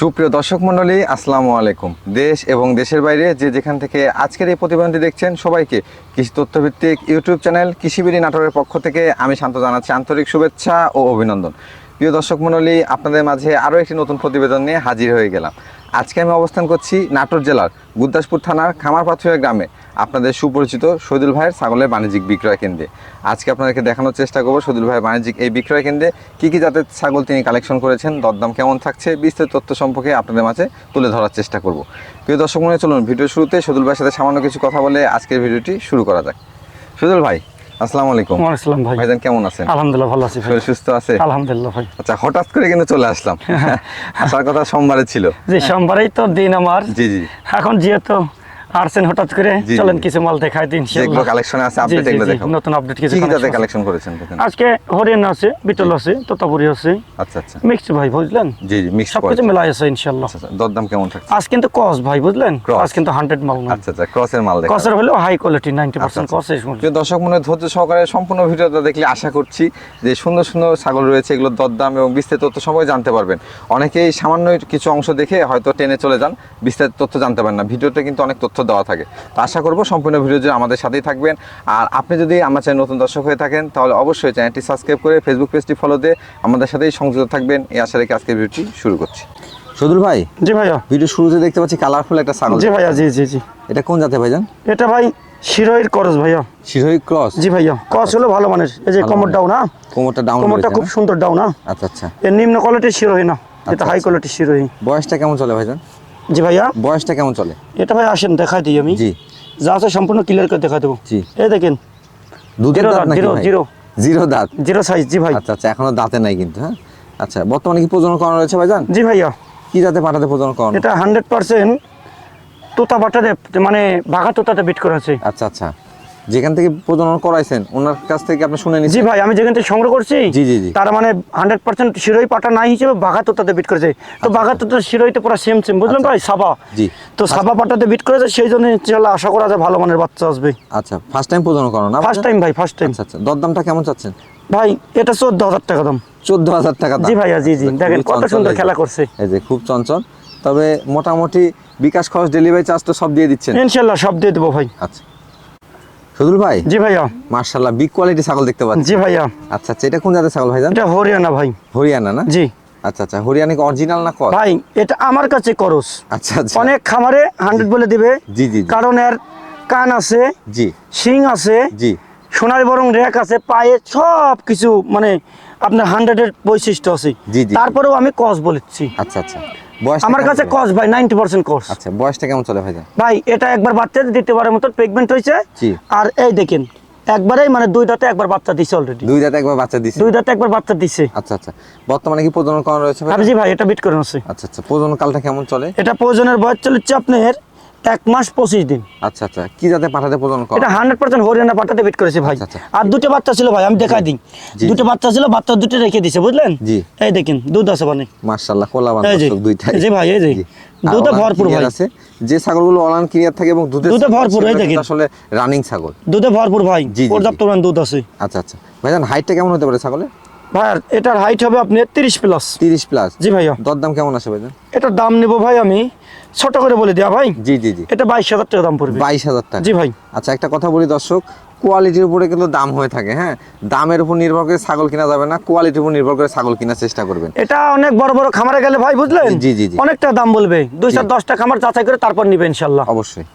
সুপ্রিয় দর্শক মন্ডলী আসসালামু আলাইকুম। দেশ এবং দেশের বাইরে যে যেখান থেকে আজকের এই প্রতিবেদনটি দেখছেন, সবাইকে কৃষি তথ্যভিত্তিক ইউটিউব চ্যানেল কৃষিবিড়ি নাটোরের পক্ষ থেকে আমি শান্ত জানাচ্ছি আন্তরিক শুভেচ্ছা ও অভিনন্দন। প্রিয় দর্শক মণ্ডলী, আপনাদের মাঝে আরও একটি নতুন প্রতিবেদন নিয়ে হাজির হয়ে গেলাম। আজকে আমি অবস্থান করছি নাটোর জেলার গুদ্দাসপুর থানার খামারপাথুয়া গ্রামে, আপনাদের সুপরিচিত শহীদুল ভাইয়ের ছাগলের বাণিজ্যিক বিক্রয় কেন্দ্রে। আজকে আপনাদেরকে দেখানোর চেষ্টা করব শহীদুল ভাইয়ের বাণিজ্যিক এই বিক্রয় কেন্দ্রে কী কী জাতের ছাগল তিনি কালেকশন করেছেন, দরদাম কেমন থাকছে, বিস্তারিত তথ্য সম্পর্কে আপনাদের মাঝে তুলে ধরার চেষ্টা করব। প্রিয় দর্শক মনে চলুন ভিডিও শুরুতে শহীদুল ভাইয়ের সাথে সামান্য কিছু কথা বলে আজকের ভিডিওটি শুরু করা যাক। শহীদুল ভাই আসসালামু আলাইকুম। আসসালাম ভাই। ভাইজান কেমন আছেন? আলহামদুলিল্লাহ ভালো আছি ভাই। সুস্থ আছে? আলহামদুলিল্লাহ ভাই। আচ্ছা হঠাৎ করে কিন্তু চলে আসলাম। আসার কথা সোমবারে ছিল। যে সোমবারেই তো দিন আমার। জি জি। এখন যেহেতু আসছেন হঠাৎ করে? চলেন কিছু মাল দেখাই দিন কালেকশনে আছে আপডেট এগুলো দেখাবো নতুন আপডেট কিছু। কালেকশন করেছেন আজকে হরিয়ানা আছে বিটল আছে তোতাপুরি আছে। আচ্ছা আচ্ছা। মিক্সড ভাই বুঝলেন? জি জি মিক্স সবকিছু মেলাই আছে ইনশাল্লাহ আচ্ছা আচ্ছা দরদাম কেমন থাকছে? আজ কিন্তু কস ভাই বুঝলেন? কিন্তু হান্ড্রেড মাল না আচ্ছা আচ্ছা ক্রসের মাল দেখা কসের হলেও হাই কোয়ালিটি নাইনটি পার্সেন্ট আচ্ছা, কস প্রিয় দর্শক মনে ধৈর্য সহকারে সম্পূর্ণ ভিডিওটা দেখলে আশা করছি যে সুন্দর সুন্দর ছাগল রয়েছে এগুলোর দরদাম এবং বিস্তারিত তথ্য সবাই জানতে পারবেন। অনেকেই সামান্য কিছু অংশ দেখে হয়তো টেনে চলে যান বিস্তারিত তথ্য জানতে পারেন না। ভিডিওতে কিন্তু অনেক তথ্য দেওয়া থাকে। তো আশা করব সম্পূর্ণ ভিডিও যে আমাদের সাথেই থাকবেন। আর আপনি যদি আমার চ্যানেল নতুন দর্শক হয়ে থাকেন তাহলে অবশ্যই চ্যানেলটি সাবস্ক্রাইব করে ফেসবুক পেজটি ফলো দিয়ে আমাদের সাথেই সংযুক্ত থাকবেন। এই আশা রেখে আজকের ভিডিওটি শুরু করছি। সদুল ভাই জি ভাইয়া। ভিডিও শুরুতে দেখতে পাচ্ছি কালারফুল একটা ছাগল। জি ভাইয়া জি জি জি। এটা কোন জাতে ভাইজান? এটা ভাই শিরোইর করস ভাইয়া। শিরোহী ক্রস? জি ভাইয়া কস হলো ভালো মানের। এই যে কমর ডাউন না? কোমরটা ডাউন কোমরটা খুব সুন্দর ডাউন না? আচ্ছা আচ্ছা। এর নিম্ন কোয়ালিটির শিরোহী না। এটা হাই। কোয়ালিটির শিরোহী। বয়সটা কেমন চলে ভাইজান? জি ভাইয়া। বয়সটা কেমন চলে? এটা ভাই আসেন দেখাই দিই আমি। জি। যা আছে সম্পূর্ণ ক্লিয়ার করে দেখাই দেবো। জি। এই দেখেন। দুধের দাঁত নাকি জিরো, জিরো। জিরো দাঁত? জিরো সাইজ জি ভাই। আচ্ছা আচ্ছা এখনও দাঁতে নাই কিন্তু হ্যাঁ? আচ্ছা বর্তমানে কি প্রজনন করানো রয়েছে ভাইজান? জি ভাইয়া। কি জাতে পাঠাতে প্রজনন করানো? এটা হান্ড্রেড পার্সেন্ট তোতা বাটাতে মানে বাঘা তোতাতে বিট করা আছে। আচ্ছা আচ্ছা। যেখান থেকে প্রজনন করাইছেন ওনার কাছ থেকে আপনি শুনে জি ভাই আমি যেখান থেকে সংগ্রহ করছি জি, জি, জি। তার মানে হান্ড্রেড পার্সেন্ট শিরোই পাটা নাই হিসেবে বাঘা তোতাতে বিট করেছে। তো বাঘা তোতা শিরোইতে পুরো সেম সেম বুঝলেন আচ্ছা। ভাই সাবা। জি। তো সাবা পাটাতে বিট করেছে সেই জন্য ইনশাআল্লাহ আশা করা যায় ভালো মানের বাচ্চা আসবে। আচ্ছা ফার্স্ট টাইম প্রজনন করানো না ফার্স্ট টাইম ভাই ফার্স্ট টাইম আচ্ছা আচ্ছা। দরদামটা কেমন চাচ্ছেন? ভাই এটা চোদ্দ হাজার টাকা দাম। চোদ্দ হাজার টাকা দাম। জি ভাইয়া, জি, জি। আচ্ছা, দেখেন কত সুন্দর খেলা করছে। এই যে খুব চঞ্চল। তবে মোটামুটি বিকাশ খরচ ডেলিভারি চার্জ তো সব দিয়ে দিচ্ছেন। ইনশাল্লাহ সব দিয়ে দেবো ভাই। আচ্ছা। সদুল ভাই? জি ভাইয়া। মার্শাল্লাহ বিগ কোয়ালিটি ছাগল দেখতে পাচ্ছি। জি ভাইয়া। আচ্ছা আচ্ছা এটা কোন জাতের ছাগল ভাইজান? এটা হরিয়ানা ভাই। হরিয়ানা না? জি। আচ্ছা আচ্ছা হরিয়ানা কি অরিজিনাল না কর ভাই এটা আমার কাছে করস আচ্ছা আচ্ছা। অনেক খামারে হান্ড্রেড বলে দিবে। জি জি। কারণ এর কান আছে জি। শিং আছে জি। সোনার বরং রেক আছে পায়ে সব কিছু মানে আপনার হান্ড্রেডের বৈশিষ্ট্য আছে। জি, জি। তারপরেও আমি কস বলেছি। আচ্ছা আচ্ছা। আমার কাছে কস ভাই নাইনটি পার্সেন্ট কস আচ্ছা বয়সটা কেমন চলে ভাই ভাই এটা একবার বাচ্চা দ্বিতীয়বারের মতো প্রেগন্যান্ট হয়েছে জি। আর এই দেখেন একবারেই মানে দুই দাঁতে একবার বাচ্চা দিছে অলরেডি দুই দাঁতে একবার বাচ্চা দিছে? দুই দাঁতে একবার বাচ্চা দিছে। আচ্ছা আচ্ছা। বর্তমানে কি প্রজনন কারণ রয়েছে ভাই জি ভাই এটা বিট করে আছে। আচ্ছা আচ্ছা। প্রজনন কালটা কেমন চলে? এটা প্রজনের বয়স চলেছে আপনার এক মাস পঁচিশ দিন। আচ্ছা আচ্ছা। কি জাতে পাঠাতে প্রজনন করা এটা হান্ড্রেড পার্সেন্ট হরিয়ানা পাঠাতে বিট করেছে ভাই। আচ্ছা, আচ্ছা। আর দুটো বাচ্চা ছিল ভাই আমি দেখাই দিই। দুটো বাচ্চা ছিল বাচ্চা দুটো রেখে দিছে বুঝলেন? জি। এই দেখেন দুধ আছে মানে। কোলা বান্ধব দুইটাই। জি ভাই, এই যে। দুধে ভরপুর ভাই। আছে। যে ছাগলগুলো অলান ক্লিয়ার থাকে এবং দুধে দুধে ভরপুর, এই দেখেন। আসলে রানিং ছাগল। দুধে ভরপুর ভাই। পর্যাপ্ত পরিমাণ দুধ আছে। আচ্ছা আচ্ছা। ভাইজান হাইটটা কেমন হতে পারে ছাগলের? ভাই এটার হাইট হবে আপনি তিরিশ প্লাস তিরিশ প্লাস জি ভাইয়া। দরদাম কেমন আছে ভাইজান? এটার দাম নেব ভাই আমি ছোট করে বলে দেওয়া ভাই। জি জি জি। এটা বাইশ হাজার টাকা দাম পড়বে। বাইশ হাজার টাকা। জি ভাই। আচ্ছা একটা কথা বলি দর্শক কোয়ালিটির উপরে কিন্তু দাম হয়ে থাকে হ্যাঁ? দামের উপর নির্ভর করে ছাগল কিনা যাবে না কোয়ালিটির উপর নির্ভর করে ছাগল কেনার চেষ্টা করবেন। এটা অনেক বড় বড় খামারে গেলে ভাই বুঝলেন? জি, জি, জি। অনেকটা দাম বলবে। দুইশো দশটা খামার যাচাই করে তারপর নিবে ইনশাল্লাহ। অবশ্যই।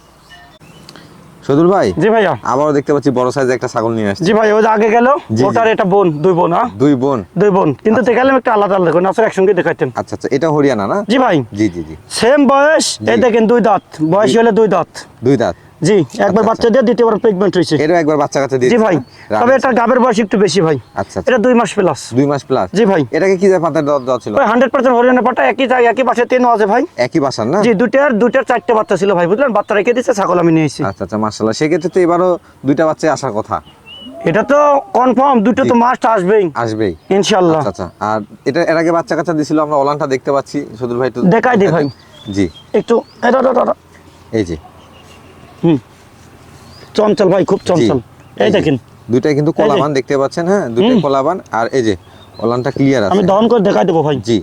সদুল ভাই? জি ভাইয়া। আবারও দেখতে পাচ্ছি বড় সাইজের একটা ছাগল নিয়ে আসছে। জি ভাই ওই আগে গেল। ওটার এটা বোন দুই বোন হ্যাঁ? দুই বোন। দুই বোন। কিন্তু দেখালাম একটা আলাদা আলাদা করে আসলে একসঙ্গে দেখাইতেন। আচ্ছা আচ্ছা এটা হরিয়ানা না? জি ভাই। জি জি জি। সেম বয়স এই দেখেন দুই দাঁত। বয়স হলে দুই দাঁত। দুই দাঁত। জি একবার বাচ্চা দিয়ে দ্বিতীয়বার প্রেগনেন্ট হয়েছে। এরও একবার বাচ্চা কাচ্চা দিয়ে জি ভাই তবে এটা গাবের বয়স একটু বেশি ভাই। আচ্ছা, আচ্ছা। এটা দুই মাস প্লাস দুই মাস প্লাস জি ভাই। এটাকে কি যায় পাতার দেওয়া দেওয়া ছিল? হান্ড্রেড পার্সেন্ট হরিয়ানা পাটা একই জায়গায় একই পাশে তিন আছে ভাই। একই বাসার না? জি দুটার দুটার চারটে বাচ্চা ছিল ভাই বুঝলেন? বাচ্চা রেখে দিচ্ছে ছাগল আমি নিয়েছি আচ্ছা আচ্ছা মার্শাল্লাহ সেক্ষেত্রে তো এবারও দুইটা বাচ্চা আসার কথা। এটা তো কনফার্ম দুটো তো মাস্ট আসবেই। আসবেই। ইনশাল্লাহ আচ্ছা আচ্ছা। আর এটা এর আগে বাচ্চা কাচ্চা দিছিল আমরা ওলানটা দেখতে পাচ্ছি। সদুল ভাই একটু দেখাই দিই ভাই। জি। একটু এটা, এই যে। হুম। চঞ্চল ভাই খুব চঞ্চল। এই দেখেন। দুইটাই কিন্তু কলাবান দেখতে পাচ্ছেন হ্যাঁ? দুইটাই হুম। কলাবান। আর এই যে ওলানটা ক্লিয়ার আছে। আমি দহন করে দেখাই দেবো ভাই। জি।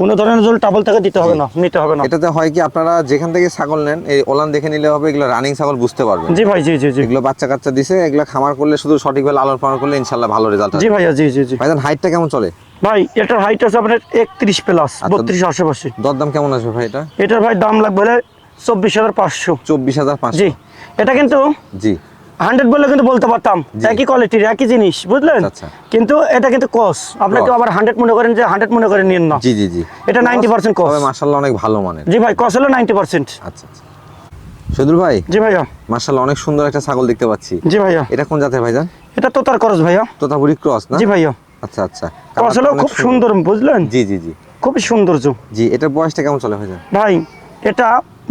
কোনো ধরনের জল টাবল থেকে দিতে হবে না নিতে হবে না। এটাতে হয় কি আপনারা যেখান থেকে ছাগল নেন এই ওলান দেখে নিলে হবে এগুলো রানিং ছাগল বুঝতে পারবেন। জি ভাই জি জি জি। এগুলো বাচ্চা কাচ্চা দিছে এগুলো খামার করলে শুধু সঠিকভাবে লালন পালন করলে ইনশাল্লাহ ভালো রেজাল্ট জি ভাইয়া জি জি জি। ভাইজান হাইটটা কেমন চলে? ভাই এটার হাইট আছে আপনার একত্রিশ প্লাস আচ্ছা। বত্রিশ আশেপাশে। দরদাম কেমন আসবে ভাই এটা? এটার ভাই দাম লাগবে চব্বিশ হাজার পাঁচশো। চব্বিশ হাজার পাঁচশো। জি এটা কিন্তু জি। হান্ড্রেড বললে কিন্তু বলতে পারতাম। একই কোয়ালিটির একই জিনিস বুঝলেন? আচ্ছা। কিন্তু এটা কিন্তু কস। আবার হান্ড্রেড মনে করেন যে হান্ড্রেড মনে করে নিন না। জি জি জি। এটা 90% cost। তবে মার্শাল্লাহ অনেক ভালো জি ভাই কস হলো নাইনটি পার্সেন্ট আচ্ছা আচ্ছা। ভাই? জি ভাইয়া। অনেক সুন্দর একটা ছাগল দেখতে পাচ্ছি। জি ভাইয়া। এটা কোন জাতের ভাইজান? এটা তো তার খরচ ভাইয়া। তোতাপুরি ক্রস না? জি ভাইয়া। আচ্ছা আচ্ছা। কস হলো খুব সুন্দর। বুঝলেন? জি জি জি। খুবই সৌন্দর্য। জি এটার বয়সটা কেমন চলে ভাইজান? ভাই এটা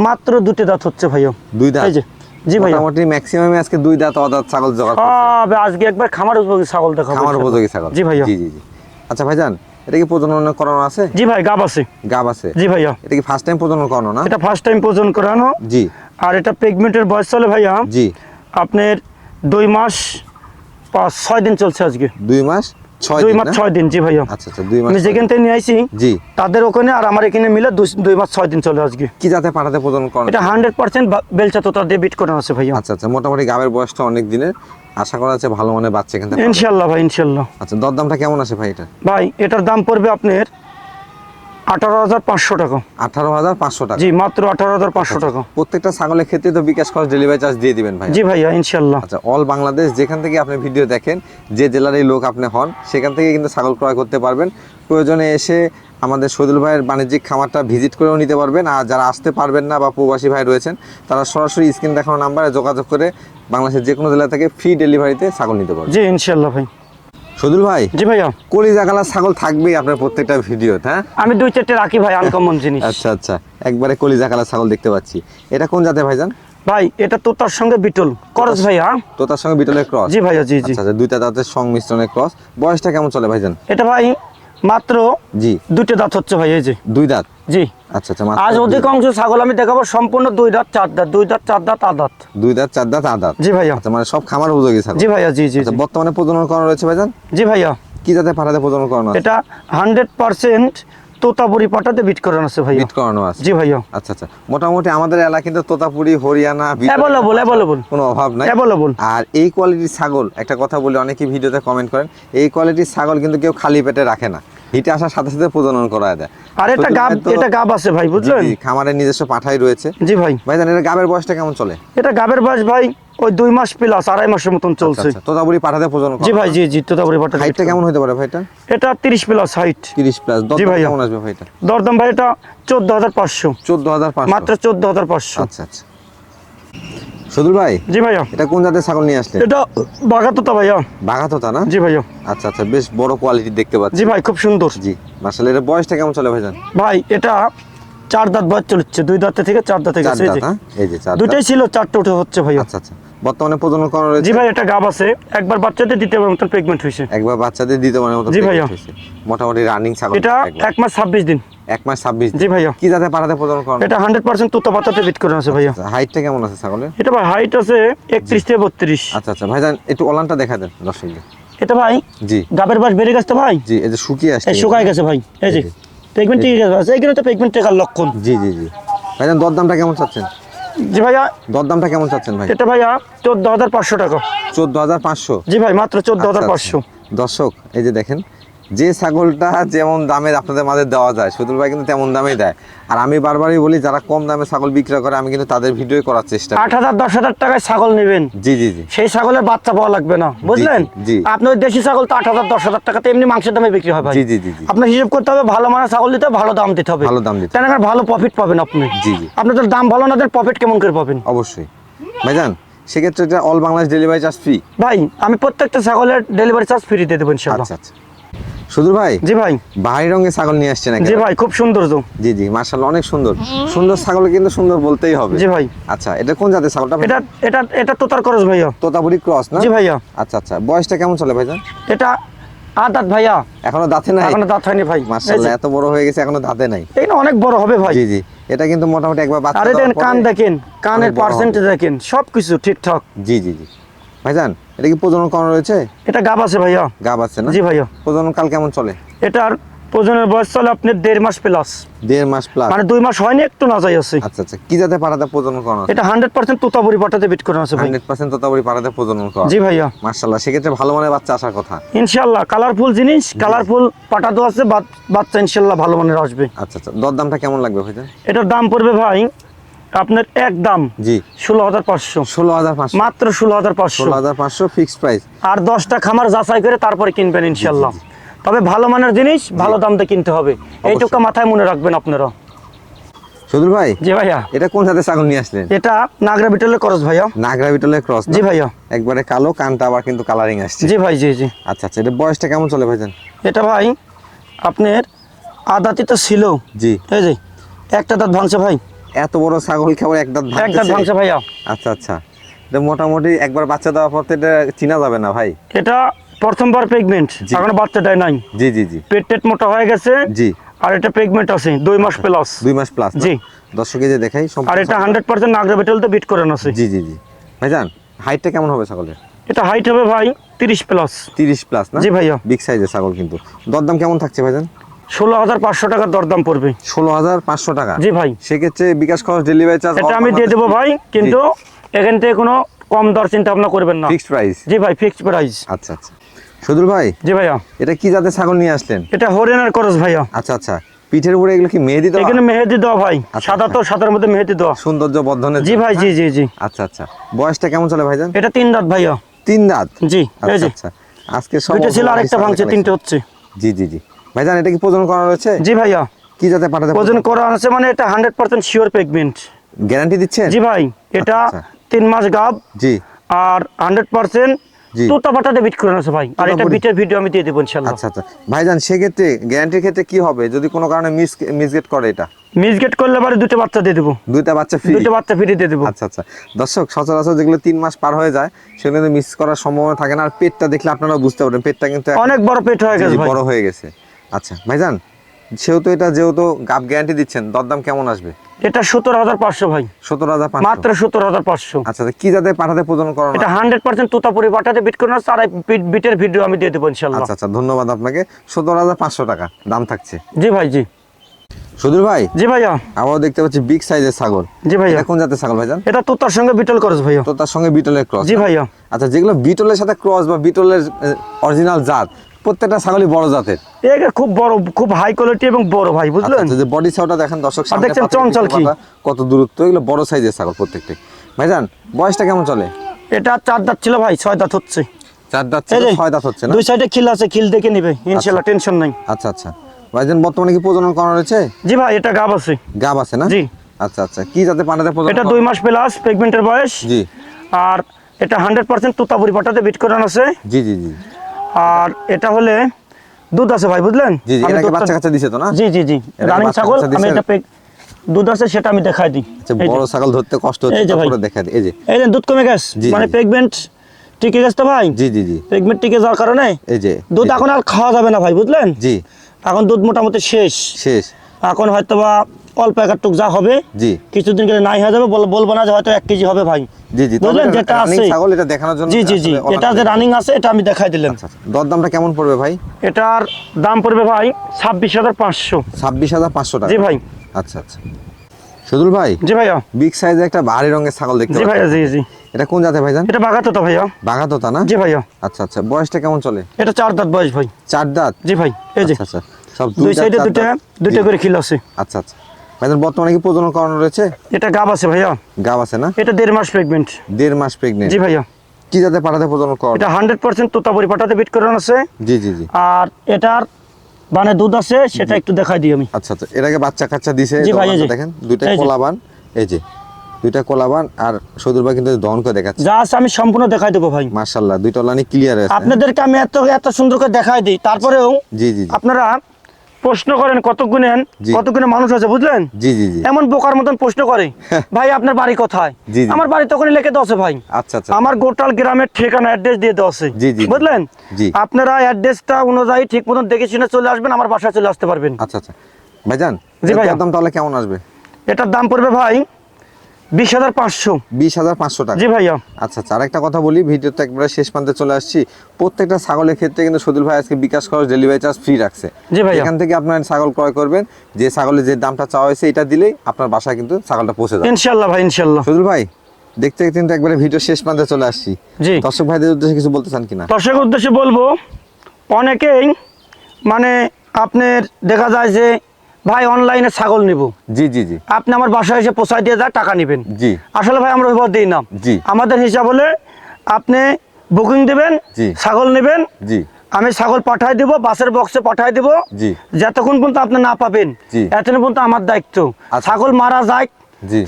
মাত্র দুটি দাঁত হচ্ছে ভাইয়া দুই দাঁত? এই যে জি ভাইয়া মোটামুটি ম্যাক্সিমাম আজকে দুই দাঁত অদাঁত ছাগল জোগাড় করছে। আজকে একবার খামার উপযোগী ছাগল দেখাবো খামার উপযোগী ছাগল। জি ভাইয়া জি জি জি। আচ্ছা ভাইজান এটা কি প্রজনন করানো আছে? জি ভাই গাব আছে। গাব আছে। জি ভাইয়া এটা কি ফার্স্ট টাইম প্রজনন করানো না? এটা ফার্স্ট টাইম প্রজনন করানো। জি। আর এটা প্রেগনেন্টের বয়স চলে ভাইয়া। জি। আপনার দুই মাস পাঁচ ছয় দিন চলছে আজকে। দুই মাস দুই মাস ছয় দিন জি ভাইয়া। আচ্ছা আচ্ছা দুই মাস আমি যেখান থেকে নিয়ে আইছি জি। তাদের ওখানে আর আমার এখানে মিলে দুই- মাস ছয় দিন চলে আজকে। কি যাতে পাঠাতে প্রজনন করানো এটা হান্ড্রেড পার্সেন্ট বেলচা তোতা দিয়ে বিট করানো আছে ভাইয়া। আচ্ছা আচ্ছা মোটামুটি গাবের বয়সটা অনেক দিনের। আশা করা যাচ্ছে ভালো মানের বাচ্চা এখান থেকে ইনশাল্লাহ ভাই ইনশাল্লাহ আচ্ছা দরদামটা কেমন আছে ভাই এটা? ভাই এটার দাম পড়বে আপনার আঠারো হাজার পাঁচশো টাকা। আঠারো হাজার পাঁচশো টাকা। জি মাত্র আঠারো হাজার পাঁচশো টাকা। প্রত্যেকটা ছাগলের ক্ষেত্রে তো বিকাশ খরচ ডেলিভারি চার্জ দিয়ে দিবেন ভাই জি ভাইয়া ইনশাল্লাহ আচ্ছা অল বাংলাদেশ যেখান থেকে আপনি ভিডিও দেখেন যে জেলারই লোক আপনি হন সেখান থেকে কিন্তু ছাগল ক্রয় করতে পারবেন। প্রয়োজনে এসে আমাদের সদুল ভাইয়ের বাণিজ্যিক খামারটা ভিজিট করেও নিতে পারবেন। আর যারা আসতে পারবেন না বা প্রবাসী ভাই রয়েছেন তারা সরাসরি স্ক্রিন দেখানো নাম্বারে যোগাযোগ করে বাংলাদেশের যে কোনো জেলা থেকে ফ্রি ডেলিভারিতে ছাগল নিতে পারবেন। জি ইনশাল্লাহ ভাই। সদুল ভাই? জি ভাইয়া। কলিজা কালার ছাগল থাকবেই আপনার প্রত্যেকটা ভিডিওতে হ্যাঁ? আমি দুই চারটে রাখি ভাই আনকমন জিনিস। আচ্ছা আচ্ছা। একবারে কলিজা কালার ছাগল দেখতে পাচ্ছি। এটা কোন জাতের ভাইজান? ভাই এটা তো তার সঙ্গে বিটল। করস ভাইয়া। তো তার সঙ্গে বিটলের ক্রস? জি ভাইয়া জি জি। আচ্ছা আচ্ছা দুইটা দাঁতের সংমিশ্রণের ক্রস। বয়সটা কেমন চলে ভাইজান? এটা ভাই মাত্র জি। দুটো দাঁত হচ্ছে ভাই এই যে। দুই দাঁত? জি। আচ্ছা আচ্ছা আজ অধিকাংশ ছাগল আমি দেখাবো সম্পূর্ণ দুই দাঁত চার দাঁত দুই দাঁত চার দাঁত দুই দাঁত চার দাঁত জি ভাইয়া। আচ্ছা মানে সব খামার উপযোগী ছাগল। জি ভাইয়া জি জি আচ্ছা বর্তমানে প্রজনন করানো রয়েছে ভাইজান? জি ভাইয়া। কি জাতে পাঠাতে প্রজনন করানো এটা হান্ড্রেড পার্সেন্ট তোতাপুরি পাটাতে বিট করানো আছে ভাইয়া। বিট করানো আছে। জি ভাইয়া। আচ্ছা আচ্ছা মোটামুটি আমাদের এলাকা কিন্তু তোতাপুরি হরিয়ানা অ্যাভেলেবল অ্যাভেলেবল কোনো অভাব নাই। অ্যাভেলেবল আর এই কোয়ালিটির ছাগল একটা কথা বলি অনেকেই ভিডিওতে কমেন্ট করেন এই কোয়ালিটির ছাগল কিন্তু কেউ খালি পেটে রাখে না। হিটে আসার সাথে সাথে প্রজনন করা দেয়। আর এটা গাব এটা গাব আছে ভাই বুঝলেন? জি, খামারের নিজস্ব পাঠাই রয়েছে। জি ভাই। ভাইজান এটা গাবের বয়সটা কেমন চলে? এটা গাবের বয়স ভাই ওই দুই মাস প্লাস আড়াই মাসের মতন চলছে। আচ্ছা, তোতাপুরি পাঠাতে প্রজনন জি ভাই জি জি তোতাপুরি পাটা হাইটটা কেমন হতে পারে ভাইটা? এটা তিরিশ প্লাস হাইট তিরিশ প্লাস দর জি ভাইয়া। কেমন আসবে ভাইটা? দরদাম ভাই এটা চোদ্দ হাজার পাঁচশো। চোদ্দ হাজার পাঁচশো। মাত্র চোদ্দ হাজার পাঁচশো। আচ্ছা আচ্ছা। সদুল ভাই? জি ভাইয়া। এটা কোন জাতের ছাগল নিয়ে আসলেন? এটা বাঘাতোতা ভাইয়া। বাঘাতোতা না? জি ভাইয়া। আচ্ছা আচ্ছা বেশ বড় কোয়ালিটি দেখতে পাচ্ছি। জি ভাই খুব সুন্দর। জি মাসালে এর বয়সটা কেমন চলে ভাইজান? ভাই এটা চার দাঁত বয়স চলছে। দুই দাঁত থেকে চার দাঁতে যে। হ্যাঁ? এই যে চার। দুটাই ছিল চারটে উঠে হচ্ছে ভাইয়া। আচ্ছা আচ্ছা। বর্তমানে প্রজনন করানো রয়েছে। জি ভাই এটা গাব আছে। একবার বাচ্চাদের দিতে পারবেন মতন প্রেগনেন্ট হয়েছে একবার বাচ্চাদের দিতে মানে মতো জি ভাইয়া। মোটামুটি রানিং ছাগল এটা এক মাস ছাব্বিশ দিন। এক মাস ছাব্বিশ জি ভাইয়া। কি জাতে পাঠাতে প্রজনন করানো এটা হান্ড্রেড পার্সেন্ট তোতা পাতাতে বিট করে আছে ভাইয়া। হাইটটা কেমন আছে ছাগলের? এটা ভাই হাইট আছে একত্রিশ থেকে বত্রিশ। আচ্ছা আচ্ছা ভাইজান একটু ওলানটা দেখা দেন দর্শকদের। এটা ভাই জি। গাবের বাস বেড়ে গেছে তো ভাই? জি এই যে শুকিয়ে আসছে। শুকায় গেছে ভাই এই যে। পেগমেন্ট ঠিক আছে এইখানে তো পেগমেন্ট টেকার লক্ষণ। জি জি জি। ভাইজান দরদামটা কেমন চাচ্ছেন? জি ভাইয়া। দরদামটা কেমন চাচ্ছেন ভাই? এটা ভাইয়া চোদ্দ হাজার পাঁচশো টাকা। চোদ্দ হাজার পাঁচশো? জি ভাই মাত্র চোদ্দ হাজার আচ্ছা, পাঁচশো। আচ্ছা। দর্শক এই যে দেখেন যে ছাগলটা যেমন দামে আপনাদের মাঝে দেওয়া যায় সুদুল ভাই কিন্তু তেমন দামেই দেয়। আর আমি বারবারই বলি যারা কম দামে ছাগল বিক্রয় করে আমি কিন্তু তাদের ভিডিও করার চেষ্টা আট হাজার দশ হাজার টাকায় ছাগল নেবেন। জি জি জি। সেই ছাগলের বাচ্চা পাওয়া লাগবে না বুঝলেন? জি। আপনার দেশি ছাগল তো আট হাজার দশ হাজার টাকাতে এমনি মাংসের দামে বিক্রি হয় ভাই। জি, জি, জি। আপনার হিসেব করতে হবে ভালো মানের ছাগল দিতে হবে, ভালো দাম দিতে হবে। ভালো দাম দিতে তাহলে ভালো প্রফিট পাবেন আপনি। জি, জি। আপনাদের দাম ভালো না দেন প্রফিট কেমন করে পাবেন? অবশ্যই। ভাইজান সেক্ষেত্রে all Bangladesh delivery charge free ভাই আমি প্রত্যেকটা ছাগলের ডেলিভারি চার্জ ফ্রি দিয়ে দেবো ইনশাল্লাহ আচ্ছা আচ্ছা। সুদূর ভাই? জি ভাই। বাহারি রঙের ছাগল নিয়ে আসছেন জি নাকি ভাই খুব সুন্দর তো। জি জি মার্শাল্লাহ অনেক সুন্দর। সুন্দর ছাগল কিন্তু সুন্দর বলতেই হবে। জি ভাই। আচ্ছা এটা কোন জাতের ছাগলটা এটা এটা এটা তোতার খরচ ভাইয়া। তোতাপুরি ক্রস না? জি ভাইয়া। আচ্ছা আচ্ছা বয়সটা কেমন চলে ভাইজান? এটা আদাত ভাইয়া। এখনও দাঁতে নাই? এখনও দাঁত হয়নি ভাই। মার্শাল্লাহ এত বড় হয়ে গেছে এখনও দাঁতে নাই। এই না অনেক বড় হবে ভাই। জি জি এটা কিন্তু মোটামুটি একবার বাচ্চা আরে দেখেন কান দেখেন কানের পার্সেন্টেজ দেখেন সব কিছু ঠিকঠাক। জি জি জি। ভাইজান এটা কি প্রজনন করানো রয়েছে? এটা গাব আছে ভাইয়া। গাব আছে না? জি ভাইয়া। প্রজনন কাল কেমন চলে? এটার প্রজনের বয়স চলে আপনার দেড় মাস প্লাস দেড় মাস প্লাস মানে দুই মাস হয়নি একটু না যাই আছে। আচ্ছা আচ্ছা কি জাতে পাড়াতে প্রজনন করানো এটা হান্ড্রেড পার্সেন্ট পাঠাতে বিট আছে হান্ড্রেড পার্সেন্ট পাড়াতে প্রজনন করা জি ভাইয়া। মার্শাল্লাহ সেক্ষেত্রে ভালো মানের বাচ্চা আসার কথা। ইনশাল্লাহ কালারফুল জিনিস কালারফুল পাঠাতো আছে বাচ্চা ইনশাল্লাহ ভালো মানের আসবে। আচ্ছা আচ্ছা দর দামটা কেমন লাগবে ভাইজান? এটার দাম পড়বে ভাই আপনার এক দাম জি। ষোলো হাজার পাঁচশো। ষোলো হাজার পাঁচশো। মাত্র ষোলো হাজার পাঁচশো। ষোলো হাজার পাঁচশো ফিক্সড প্রাইস আর দশটা খামার যাচাই করে তারপরে কিনবেন ইনশাল্লাহ। তবে ভালো মানের জিনিস ভালো দাম দিয়ে কিনতে হবে। এইটুকু মাথায় মনে রাখবেন আপনারা। সদুর ভাই? জি ভাইয়া। এটা কোন জাতের ছাগল নিয়ে আসলেন? এটা নাগরা বিটলের খরচ ভাইয়া। নাগরা বিটলের ক্রস জি ভাইয়া। একবারে কালো কানটা আবার কিন্তু কালারিং আসছে। জি ভাই জি জি। আচ্ছা আচ্ছা এটা বয়সটা কেমন চলে ভাইজান? এটা ভাই আপনার আদাতি তো ছিল। জি। এই যে একটা দাঁত ভাঙছে ভাই। এত বড় ছাগল কেবল এক দাঁত এক দাঁত ভাঙছে ভাইয়া। আচ্ছা আচ্ছা। এটা মোটামুটি একবার বাচ্চা দেওয়ার পর এটা চিনা যাবে না ভাই? এটা প্রথমবার প্রেগনেন্ট। এখনও বাচ্চা দেয় নাই। জি জি জি। পেট টেট মোটা হয়ে গেছে জি। আর এটা প্রেগনেন্ট আছে দুই মাস প্লাস দুই মাস প্লাস জি। দর্শকে যে দেখাই আর এটা হান্ড্রেড পার্সেন্ট নাগরা বিটল তো বিট করেন আছে। জি জি জি। ভাইজান হাইটটা কেমন হবে ছাগলের? এটা হাইট হবে ভাই তিরিশ প্লাস তিরিশ প্লাস না? জি ভাইয়া। বিগ সাইজের ছাগল কিন্তু। দরদাম কেমন থাকছে ভাইজান? ষোলো হাজার পাঁচশো টাকার দরদাম পড়বে। ষোলো হাজার পাঁচশো টাকা? জি ভাই। সেক্ষেত্রে বিকাশ খরচ ডেলিভারি চার্জ এটা আমি দিয়ে দেবো ভাই কিন্তু এখান থেকে কোনো কম দর চিন্তা ভাবনা করবেন না। ফিক্সড প্রাইস জি ভাই ফিক্সড প্রাইস আচ্ছা আচ্ছা। সদুর ভাই জি ভাইয়া। এটা কি জাতের ছাগল নিয়ে আসলেন? এটা হরিয়ানার খরচ ভাইয়া। আচ্ছা আচ্ছা। পিঠের উপরে এগুলো কি মেহেদি দেওয়া? এখানে মেহেদি দেওয়া ভাই। আচ্ছা, সাদা তো সাদার মধ্যে মেহেদি দেওয়া। সৌন্দর্য বর্ধনের জি ভাই জি হ্যাঁ? জি জি আচ্ছা আচ্ছা। বয়সটা কেমন চলে ভাইজান? এটা তিন দাঁত ভাইয়া। তিন দাঁত? জি আচ্ছা আচ্ছা। আজকে সব ছিল আরেকটা ভাঙছে তিনটে হচ্ছে। জি জি জি। ভাইজান এটা কি প্রজন করা রয়েছে জি ভাইয়া। কি যাতে পাঠাতে ওজন করা আছে মানে এটা হান্ড্রেড পার্সেন্ট শিওর পেগমেন্ট গ্যারান্টি দিচ্ছেন? জি ভাই এটা আচ্ছা। তিন মাস গাব। জি। আর হান্ড্রেড পার্সেন্ট জি। তোতা পাটাতে বিট করে আছে ভাই। আর এটা বিটের ভিডিও আমি দিয়ে দেবো ইনশাল্লাহ আচ্ছা আচ্ছা। ভাইজান সেক্ষেত্রে গ্যারান্টির ক্ষেত্রে কি হবে? যদি কোনো কারণে মিস মিসগেট করে এটা? মিসগেট করলে পরে দুটো বাচ্চা দিয়ে দেবো। বাচ্চা ফ্রি দুটো বাচ্চা ফ্রি দিয়ে দেবো। আচ্ছা আচ্ছা। দর্শক সচরাচর যেগুলো তিন মাস পার হয়ে যায় সেগুলো মিস করার সম্ভাবনা থাকে না। আর পেটটা দেখলে আপনারা বুঝতে পারবেন পেটটা কিন্তু অনেক বড় পেট হয়ে গেছে বড় হয়ে গেছে। আচ্ছা ভাইজান সেহেতু এটা যেহেতু গাপ গ্যারান্টি দিচ্ছেন দরদাম কেমন আসবে? এটা সতেরো হাজার পাঁচশো ভাই। সতেরো হাজার মাত্র সতেরো হাজার পাঁচশো। আচ্ছা কি যাতে পাঠাতে প্রদান করানো এটা হান্ড্রেড পার্সেন্ট তোতাপুরি পাঠাতে বিট করে আছে আর বিটের ভিডিও আমি দিয়ে দেবো ইনশাল্লাহ। আচ্ছা আচ্ছা ধন্যবাদ আপনাকে। সতেরো হাজার পাঁচশো টাকা দাম থাকছে। জি ভাই জি। সুধীর ভাই জি ভাইয়া। আবারও দেখতে পাচ্ছি বিগ সাইজের ছাগল। জি ভাইয়া। কোন জাতের ছাগল ভাইজান? এটা তোতার সঙ্গে বিটল করছ ভাইয়া। তো তার সঙ্গে বিটলের ক্রস জি ভাইয়া। আচ্ছা যেগুলো বিটলের সাথে ক্রস বা বিটলের অরিজিনাল জাত প্রত্যেকটা ছাগলই বড় জাতের। এটা খুব বড় খুব হাই কোয়ালিটি এবং বড় ভাই আচ্ছা, বুঝলেন? আচ্ছা, যে বডি ছাউটা দেখেন দর্শক সামনে দেখছেন চঞ্চল কি? কত দূরত্ব এগুলো বড় সাইজের ছাগল প্রত্যেকটাই ভাইজান বয়সটা কেমন চলে? এটা চার দাঁত ছিল ভাই ছয় দাঁত হচ্ছে। চার দাঁত ছিল ছয় দাঁত হচ্ছে না? দুই সাইডে খিল আছে খিল দেখে নিবে ইনশাল্লাহ টেনশন নাই। আচ্ছা আচ্ছা। ভাইজান বর্তমানে কি প্রজনন করানো রয়েছে? জি ভাই এটা গাব আছে। গাব আছে না? জি। আচ্ছা আচ্ছা। কি যাতে পানাতে প্রজনন এটা দুই মাস প্লাস প্রেগনেন্টের বয়স। জি। আর এটা হান্ড্রেড পার্সেন্ট তোতাপুরি পাটাতে বিট করানো আছে। জি জি জি। আর এটা হলে দুধ আছে ভাই বুঝলেন? জি জি এটাকে বাচ্চা কাচ্চা দিছে তো না? জি জি জি। রানিং ছাগল আমি এটা দুধ আছে সেটা আমি দেখাই দিই। আচ্ছা। বড় ছাগল ধরতে কষ্ট হচ্ছে। তারপরে দিই। এই যে। এই যে দুধ কমে গেছে। মানে। টিকে গেছে তো ভাই? জি জি জি। টিকে যাওয়ার কারণে এই যে দুধ এখন আর খাওয়া যাবে না ভাই বুঝলেন? জি। এখন দুধ মোটামুটি শেষ। শেষ। এখন হয়তো বা অল্প একাটুক যা হবে জি। কিছুদিন গেলে নাই হয়ে যাবে বলব না যে হয়তো এক কেজি হবে ভাই। জি জি বুঝলেন যেটা আছে। ছাগল এটা দেখানোর জন্য জি জি জি এটা যে রানিং আছে এটা আমি দেখাই দিলাম। আচ্ছা আচ্ছা দরদামটা কেমন পড়বে ভাই? এটার দাম পড়বে ভাই ছাব্বিশ হাজার পাঁচশো। ছাব্বিশ হাজার পাঁচশো টাকা। জি ভাই। আচ্ছা আচ্ছা। সুদুল ভাই জি ভাইয়া। বিগ সাইজের একটা ভারী রঙের ছাগল দেখতে জি ভাইয়া জি জি। এটা কোন জাতের ভাইজান? এটা বাগাতো তো ভাইয়া। বাঘাতোতা না? জি ভাইয়া। আচ্ছা আচ্ছা বয়সটা কেমন চলে? এটা চার দাঁত বয়স ভাই। চার দাঁত? জি ভাই এই যে। আচ্ছা আচ্ছা সব দুই সাইডে দাঁত? দুইটা করে খিল আছে। আচ্ছা আচ্ছা। বর্তমানে কি প্রজনন করানো রয়েছে? এটা গাব আছে ভাইয়া। গাব আছে না? এটা দেড় মাস প্রেগনেন্ট দেড় মাস প্রেগনেন্ট জি ভাইয়া। কি জাতে পাঠাতে প্রজনন করানো? এটা হান্ড্রেড পার্সেন্ট তোতাপুরি পাটাতে বিট করানো আছে। জি জি জি। আর এটার মানে দুধ আছে সেটা একটু দেখাই দিই আমি। আচ্ছা আচ্ছা। এটাকে বাচ্চা কাচ্চা দিছে। দেখেন দুইটা কোলাবান এই যে। দুইটা কোলাবান আর সদুর ভাই কিন্তু দহন করে দেখাচ্ছে। যা আছে আমি সম্পূর্ণ দেখাই দেবো ভাই। মার্শাল্লাহ দুইটা লানি ক্লিয়ার আছে আপনাদেরকে আমি এত এত সুন্দর করে দেখাই দিই তারপরেও জি জি। আপনারা প্রশ্ন করেন কত গুণেন কত গুণে মানুষ আছে বুঝলেন? জি জি জি। এমন বোকার মতন প্রশ্ন করে ভাই আপনার বাড়ি কোথায়। আমার বাড়ি তখন লেখে দশে ভাই। আচ্ছা আচ্ছা। আমার গোটাল গ্রামের ঠিকানা অ্যাড্রেস দিয়ে জি। বুঝলেন? আপনারা আপনারা অ্যাড্রেসটা অনুযায়ী ঠিক মতন দেখে শুনে চলে আসবেন আমার বাসায় চলে আসতে পারবেন। আচ্ছা আচ্ছা। ভাইজান জি ভাই দাম তাহলে কেমন আসবে? এটার দাম পড়বে ভাই বিশ হাজার পাঁচশো। বিশ হাজার পাঁচশো টাকা। জি ভাইয়া। আচ্ছা আচ্ছা আরেকটা কথা বলি ভিডিওতে একবারে শেষ প্রান্তে চলে আসছি। প্রত্যেকটা ছাগলের ক্ষেত্রে কিন্তু সদুল ভাই আজকে বিকাশ খরচ ডেলিভারি চার্জ ফ্রি রাখছে। জি ভাইয়া। এখান থেকে আপনার ছাগল ক্রয় করবেন যে ছাগলের যে দামটা চাওয়া হয়েছে এটা দিলেই আপনার বাসায় কিন্তু ছাগলটা পৌঁছে যাবে। ইনশাল্লাহ ভাই ইনশাল্লাহ সদুল ভাই দেখতে দেখতে কিন্তু একবারে ভিডিও শেষ প্রান্তে চলে আসছি। জি। দর্শক ভাইদের উদ্দেশ্যে কিছু বলতে চান কিনা? দর্শকের উদ্দেশ্যে বলব অনেকেই মানে আপনার দেখা যায় যে ভাই অনলাইনে ছাগল নিব জি জি জি আপনি আমার বাসায় এসে পোষায় দিয়ে যা টাকা নেবেন জি আসলে ভাই আমরা ওইভাবে দিই না জি। আমাদের হিসাব হলে আপনি বুকিং দিবেন জি। ছাগল নেবেন জি আমি ছাগল পাঠাই দিব বাসের বক্সে পাঠাই দিব জি। যতক্ষণ পর্যন্ত আপনি না পাবেন জি। এতক্ষণ পর্যন্ত আমার দায়িত্ব আচ্ছা। ছাগল মারা যায়।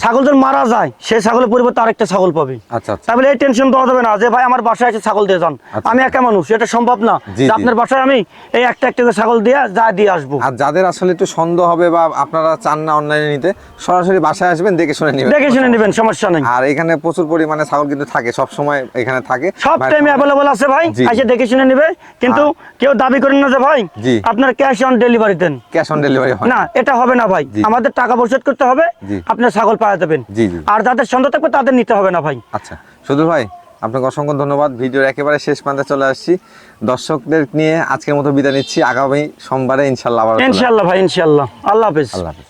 ছাগল যখন মারা যায় সেই ছাগলের পরিবর্তে আরেকটা ছাগল পাবে। আচ্ছা আচ্ছা। তাহলে এই টেনশন দেওয়া যাবে না যে ভাই আমার বাসায় এসে ছাগল দিয়ে যান। আচ্ছা। আমি একা মানুষ এটা সম্ভব না। আপনার বাসায় আমি এই একটা একটা করে ছাগল দিয়ে যা দিয়ে আসব। আর যাদের আসলে একটু সন্দেহ হবে বা আপনারা চান না অনলাইনে নিতে সরাসরি বাসায় আসবেন দেখে শুনে নেবেন। দেখে শুনে নেবেন সমস্যা নেই। আর এখানে প্রচুর পরিমাণে ছাগল কিন্তু থাকে সব সময় এখানে থাকে। সব টাইমে অ্যাভেলেবল আছে ভাই। এসে দেখে শুনে নেবে। কিন্তু কেউ দাবি করেন না যে ভাই। আপনার ক্যাশ অন ডেলিভারি দেন। ক্যাশ অন ডেলিভারি হয়। না এটা হবে না ভাই। আমাদের টাকা পরিশোধ করতে হবে। আপনার ছাগল পাওয়া যাবেন। জি, জি। আর যাদের সন্দেহ থাকবে তাদের নিতে হবে না ভাই। আচ্ছা শুধু ভাই আপনাকে অসংখ্য ধন্যবাদ। ভিডিওর একেবারে শেষ প্রান্তে চলে আসছি। দর্শকদের নিয়ে আজকের মতো বিদায় নিচ্ছি। আগামী সোমবারে ইনশাল্লাহ। ইনশাল্লাহ ভাই ইনশাল্লাহ আল্লাহ হাফেজ। আল্লাহ হাফিজ।